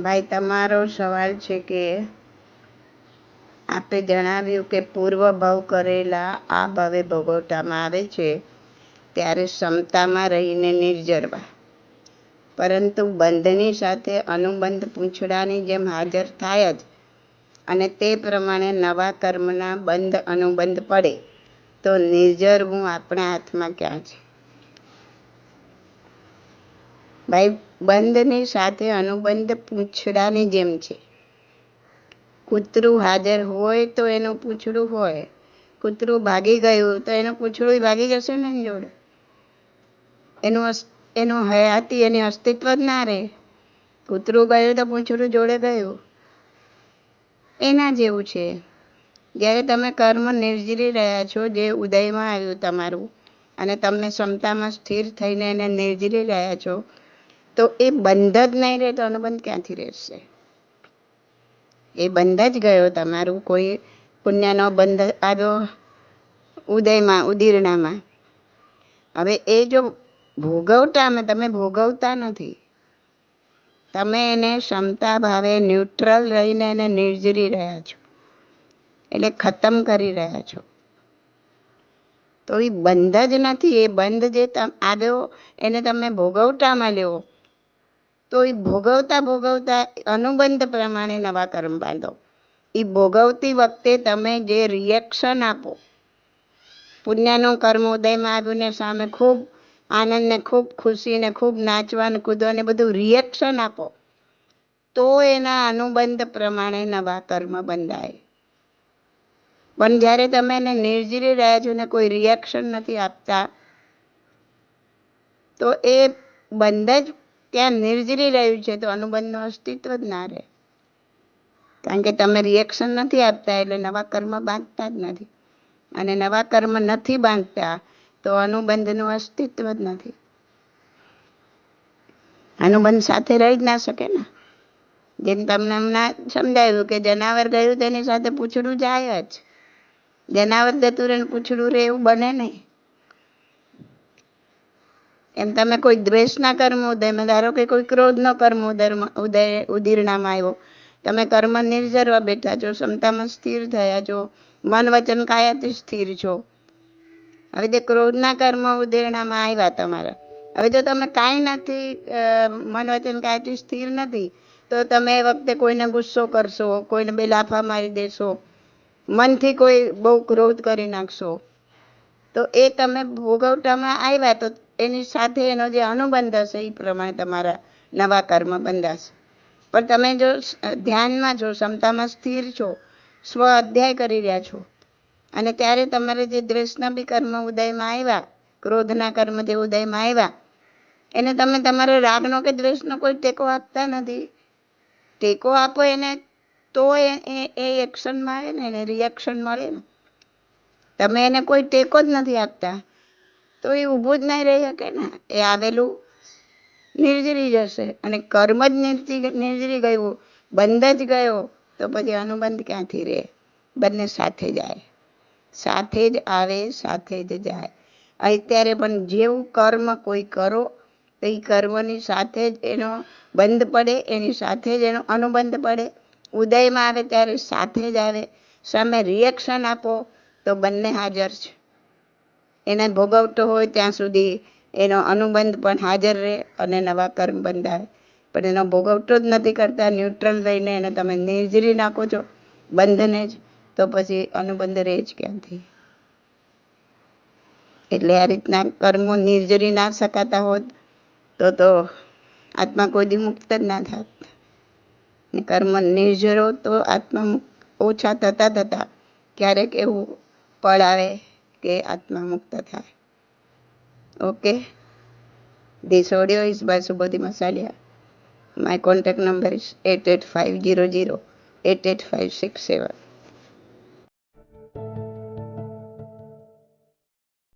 ભાઈ, તમારો સવાલ છે કે આપે જણાવ્યું કે પૂર્વ ભાવ કરેલા આ ભાવે ભોગવટામાં આવે છે, ત્યારે ક્ષમતામાં રહીને નિર્જરવા. પરંતુ બંધની સાથે અનુબંધ પૂંછડાની જેમ હાજર થાય જ અને તે પ્રમાણે નવા કર્મના બંધ અનુબંધ પડે, તો નિર્જરવું આપણા હાથમાં ક્યાં છે? ભાઈ બંધની સાથે અનુબંધ પૂંછડાની જેમ છે. કૂતરું હાજર હોય તો એનું પૂંછડું હોય. કૂતરું ભાગી ગયું તો એનું પૂંછડું ભાગી જશે ને જોડે? એનું એનું હયાતી, એની અસ્તિત્વ જ ના રહે. કૂતરું ગયું તો પૂંછડું જોડે ગયું. એના જેવું છે. જ્યારે તમે કર્મ નિર્જરી રહ્યા છો, જે ઉદયમાં આવ્યું તમારું, અને તમે ક્ષમતામાં સ્થિર થઈને એને નિર્જરી રહ્યા છો તો એ બંધ જ નહીં રહે તો અનુબંધ ક્યાંથી રહેશે? એ બંધ જ ગયો તમારું કોઈ પુણ્યનો બંધ આવ્યો ઉદયમાં, ઉદીરણામાં. હવે એ જો ભોગવટામાં, તમે ભોગવતા નથી. તમે એને ક્ષમતા ભાવે ન્યુટ્રલ રહીને એને નિર્જરી રહ્યા છો. એટલે ખતમ કરી રહ્યા છો. તો એ બંધ જ નથી. એ બંધ જે આવ્યો એને તમે ભોગવટામાં લ્યો તો એ ભોગવતા ભોગવતા અનુબંધ પ્રમાણે નવા કર્મ બાંધો. એ ભોગવતી વખતે તમે જે રિએક્શન આપો, પુણ્યનું કર્મ ઉદયમાં આવ્યું ને સામે ખૂબ આનંદ ને ખૂબ ખુશી ને ખૂબ નાચવાનું, કૂદવાને બધું રિએક્શન આપો, તો એના અનુબંધ પ્રમાણે નવા કર્મ બંધાય. પણ જ્યારે તમે એને નિર્જરી રહ્યા છો ને કોઈ રિએક્શન નથી આપતા, તો એ બંધ જ ત્યાં નિર્જરી રહ્યું છે તો અનુબંધનું અસ્તિત્વ જ ના રહે. કારણ કે તમે રિએક્શન નથી આપતા એટલે નવા કર્મ બાંધતા જ નથી. અને નવા કર્મ નથી બાંધતા તો અનુબંધનું અસ્તિત્વ જ નથી. અનુબંધ સાથે રહી જ ના શકે ને. જેમ તમને હમણાં સમજાવ્યું કે જનાવર ગયું તેની સાથે પૂછડું જાય જ. જનાવર જતું રહે પૂછડું રહે એવું બને નહીં. એમ તમે કોઈ દ્વેષના કર્મ ઉદયમાં ધારો કે કોઈ ક્રોધનો કર્મ ઉદરમાં ઉદય, ઉદીરણામાં આવ્યો. તમે કર્મ નિર્જરવા બેઠા છો, ક્ષમતામાં સ્થિર થયા છો, મન વચન કાયાથી સ્થિર છો. હવે જે ક્રોધના કર્મ ઉદેરણામાં આવ્યા તમારા. હવે જો તમે કાંઈ નથી મન વચન કાયાથી સ્થિર નથી, તો તમે એ વખતે કોઈને ગુસ્સો કરશો, કોઈને બે લાફા મારી દેશો, મનથી કોઈ બહુ ક્રોધ કરી નાખશો. તો એ તમે ભોગવટામાં આવ્યા તો એની સાથે એનો જે અનુબંધ હશે એ પ્રમાણે તમારા નવા કર્મ બંધાશે. પણ તમે જો ધ્યાનમાં છો ક્ષમતામાં સ્થિર છો, સ્વ અધ્યાય કરી રહ્યા છો, અને ત્યારે તમારે જે દ્વેષના બી કર્મ ઉદયમાં આવ્યા, ક્રોધના કર્મ જે ઉદયમાં આવ્યા, એને તમે તમારા રાગનો કે દ્વેષનો કોઈ ટેકો આપતા નથી. ટેકો આપો એને, તો એ, એ- એક્શનમાં આવે ને, એને રિએક્શન મળે ને. તમે એને કોઈ ટેકો જ નથી આપતા. તો એ ઊભું જ નહીં રહી શકે ને. એ આવેલું નિર્જરી જશે. અને કર્મ જ નિર્જી નિર્જરી ગયું. બંધ જ ગયો. તો પછી અનુબંધ ક્યાંથી રહે? બંને સાથે જાય. સાથે જ આવે, સાથે જ જાય. અત્યારે પણ જેવું કર્મ કોઈ કરો, તો એ કર્મની સાથે જ એનો બંધ પડે, એની સાથે જ એનો અનુબંધ પડે. ઉદયમાં આવે ત્યારે સાથે જ આવે. સામે રિએક્શન આપો, તો બંને હાજર છે. એને ભોગવતો હોય ત્યાં સુધી એનો અનુબંધ પણ હાજર રહે અને નવા કર્મ બંધાય. પણ એનો ભોગવતો જ નથી કરતા ન્યુટ્રલ રહીને એને તમે નિર્જરી નાખો છો, બંધને જ, તો પછી અનુબંધ રહે જ ક્યાંથી? એટલે આ રીતના કર્મો નિર્જરી ના શકાતા હોત, તો તો આત્મા કોઈ મુક્ત જ ના થાત. કર્મ નિર્જરો તો આત્મા ઓછા થતા થતા ક્યારેક એવું પળ આવે કે આત્મા મુક્ત થાય. Okay this audio is by Subodhi Masaliya my contact number is eight eight five zero zero eight eight five six seven